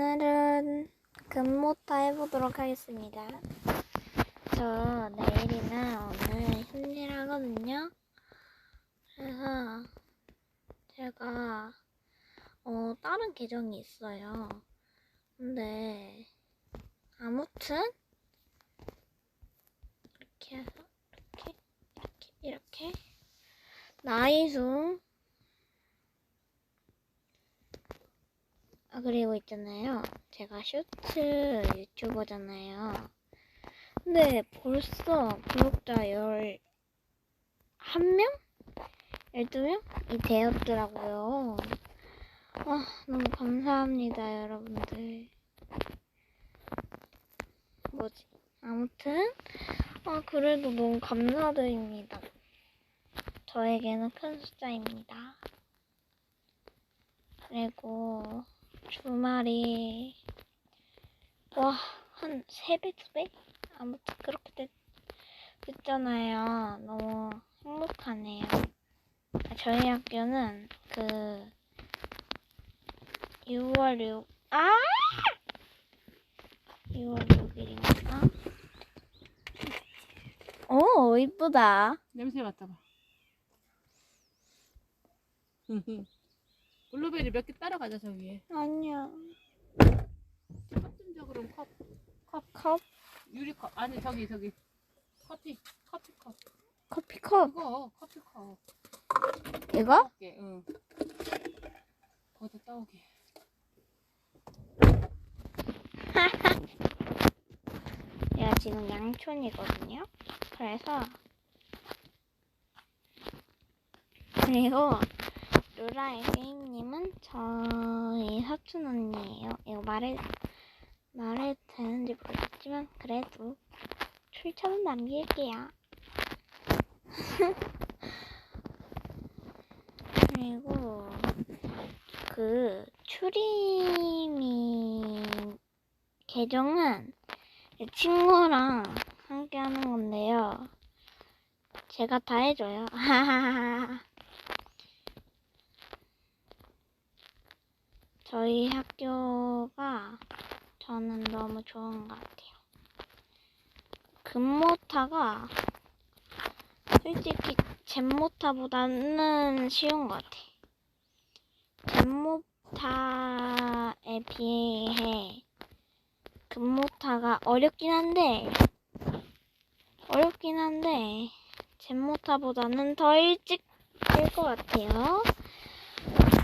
오늘은 금모타 해보도록 하겠습니다. 저 내일이나 오늘 힘일 하거든요. 그래서 제가 어 다른 계정이 있어요. 근데 아무튼 이렇게 해서 이렇게 이렇게 이렇게 나이순 아, 그리고 있잖아요. 제가 쇼츠 유튜버잖아요. 근데 벌써 구독자 열, 한 명? 12명 이 되었더라고요. 아, 너무 감사합니다, 여러분들. 뭐지? 아무튼, 아, 그래도 너무 감사드립니다. 저에게는 큰 숫자입니다. 그리고, 주말이 와한 세 배, 두 배? 아무튼 그렇게 됐, 됐잖아요. 너무 행복하네요. 아, 저희 학교는 그 6월 6, 아! 6월 6일인가? 오, 이쁘다. 냄새 맡아봐. 블루베리 몇 개 따라가자 저기에. 아니야. 컵 좀 줘 그럼 컵. 컵? 유리컵. 아니 저기 저기. 커피. 커피컵. 커피컵. 그거 커피컵. 이거? 따올게. 응. 거기다 따오게. 제가 지금 양촌이거든요. 그래서 그리고 루라의 게임님은 저희 사촌 언니예요. 이거 말해 말해도 되는지 모르겠지만 그래도 출처는 남길게요. 그리고 그 추리미 계정은 제 친구랑 함께 하는 건데요. 제가 다 해줘요. 저희 학교가 저는 너무 좋은 것 같아요. 금모타가 솔직히 젠모타보다는 쉬운 것 같아. 젠모타에 비해 금모타가 어렵긴 한데 어렵긴 한데 젠모타보다는 더 일찍 될 것 같아요.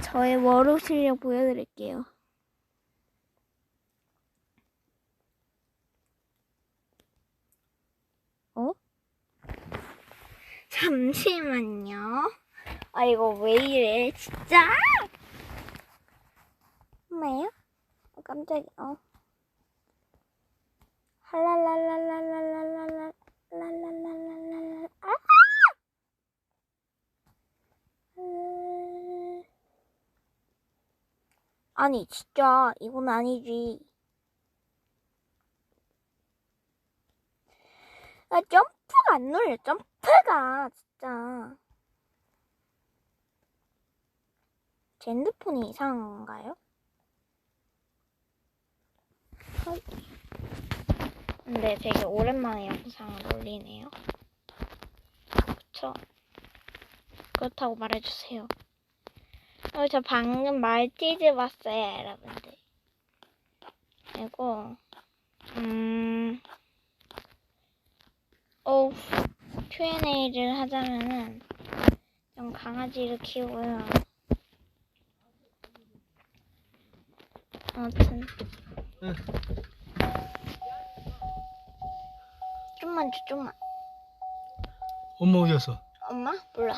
저의 워로 실력 보여드릴게요. 어? 잠시만요. 아 이거 왜 이래 진짜? 엄마예요? 어, 깜짝이야. 어. 할랄랄랄랄랄랄랄랄랄랄랄랄랄 아! 음. 아니 진짜 이건 아니지. 아 점프가 안 눌려 점프가 진짜. 제 핸드폰이 이상한 건가요? 헐. 근데 되게 오랜만에 영상을 올리네요. 그쵸? 그렇다고 말해주세요. 어, 저 방금 말티즈 봤어요, 여러분들. 그리고, 음, 어, Q&A를 하자면은, 좀 강아지를 키우고요. 아무튼. 응. 좀만 줘, 좀만. 엄마 어디 갔어? 엄마? 몰라.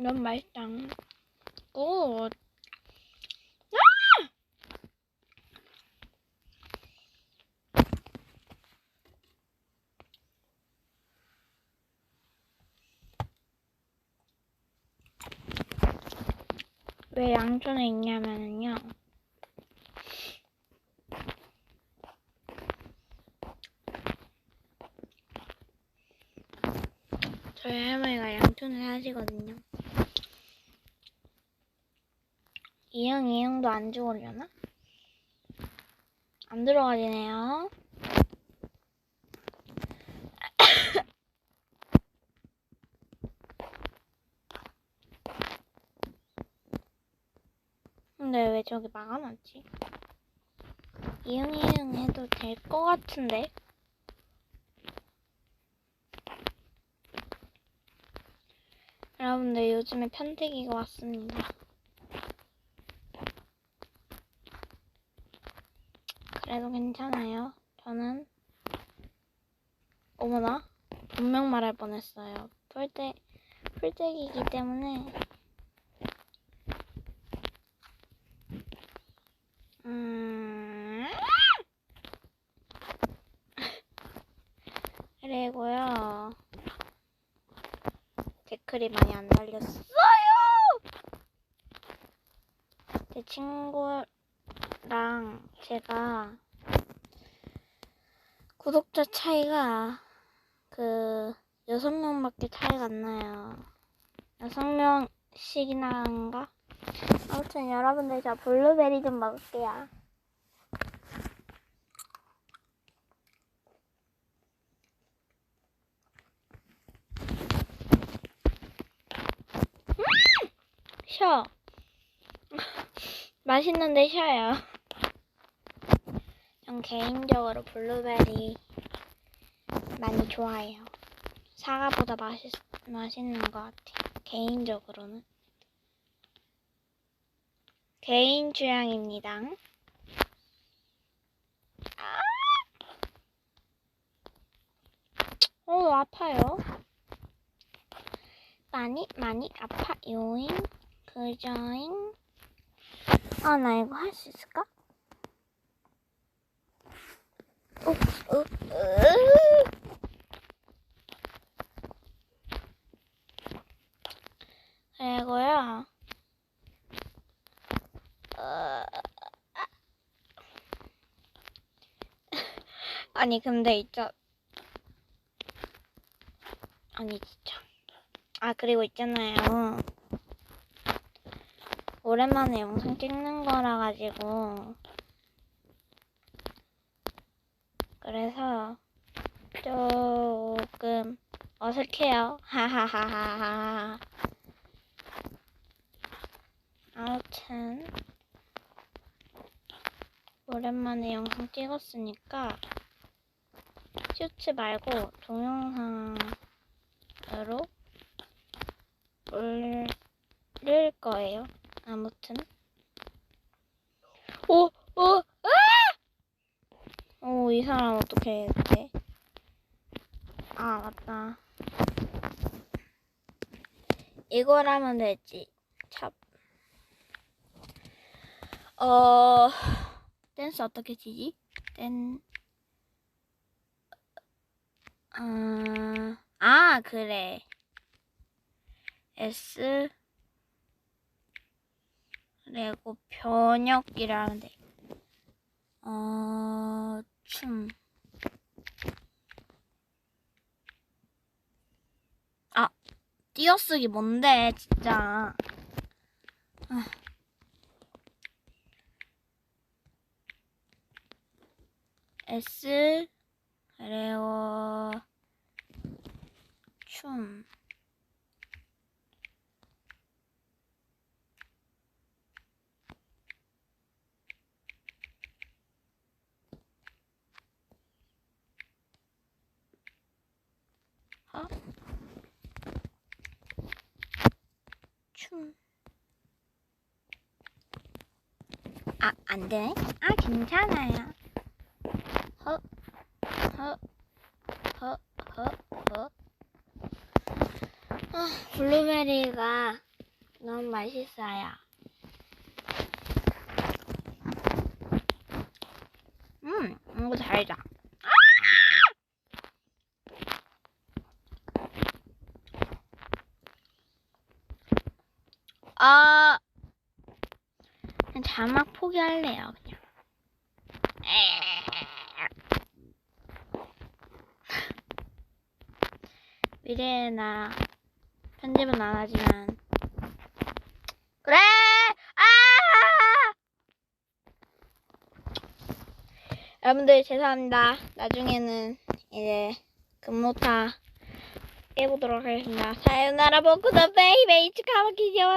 너무 맛있다. 오. 아! 왜 양촌에 있냐면요. 저희 할머니가 양촌을 하시거든요. 이형, 이형도 안 죽으려나? 안 들어가지네요. 근데 왜 저기 막아놨지? 이응 이응 해도 될 것 같은데? 여러분들 요즘에 편태기가 왔습니다. 그래도 괜찮아요. 저는 어머나 분명 말할 뻔했어요. 풀떼 풀떼기이기 때문에 음 그리고요 댓글이 많이 안 달렸어요. 제 친구 랑 제가 구독자 차이가 그 여섯 명밖에 차이가 안 나요. 여섯 명씩이나인가? 아무튼 여러분들 저 블루베리 좀 먹을게요. 쉬어. 맛있는데 쉬어요. 전 개인적으로 블루베리 많이 좋아해요. 사과보다 맛있, 맛있는 것 같아요. 개인적으로는. 개인 취향입니다. 아! 어, 아파요. 많이, 많이 아파요잉. 그저잉. 아, 나 이거 할 수 있을까? 어, 어, 으. 그리고요. 어, 아니 근데 있자 아니 진짜 아 그리고 있잖아요 오랜만에 영상 찍는 거라 가지고 그래서 조금 어색해요. 하하하하하 아무튼 오랜만에 영상 찍었으니까 슈츠 말고 동영상으로 올릴 거예요. 아무튼. 오, 오, 이 사람 어떻게 했지? 아, 맞다. 이걸 하면 되지. 참. 어, 댄스 어떻게 치지? 댄, 아, 아, 그래. S, 그리고 하면 돼. 어, 춤. 아, 띄어쓰기 뭔데, 진짜. 아. S 그리고 춤 춤. 아, 안 되네? 아, 괜찮아요. 허, 허, 허, 허, 허. 아, 블루베리가 너무 맛있어요. 음, 이거 달다. 아, 그냥 자막 포기할래요, 그냥. 미래의 나 편집은 안 하지만. 그래! 아! 여러분들 죄송합니다. 나중에는 이제 금모타 깨보도록 하겠습니다. 사요나라 보쿠더 베이베이 치카마키지와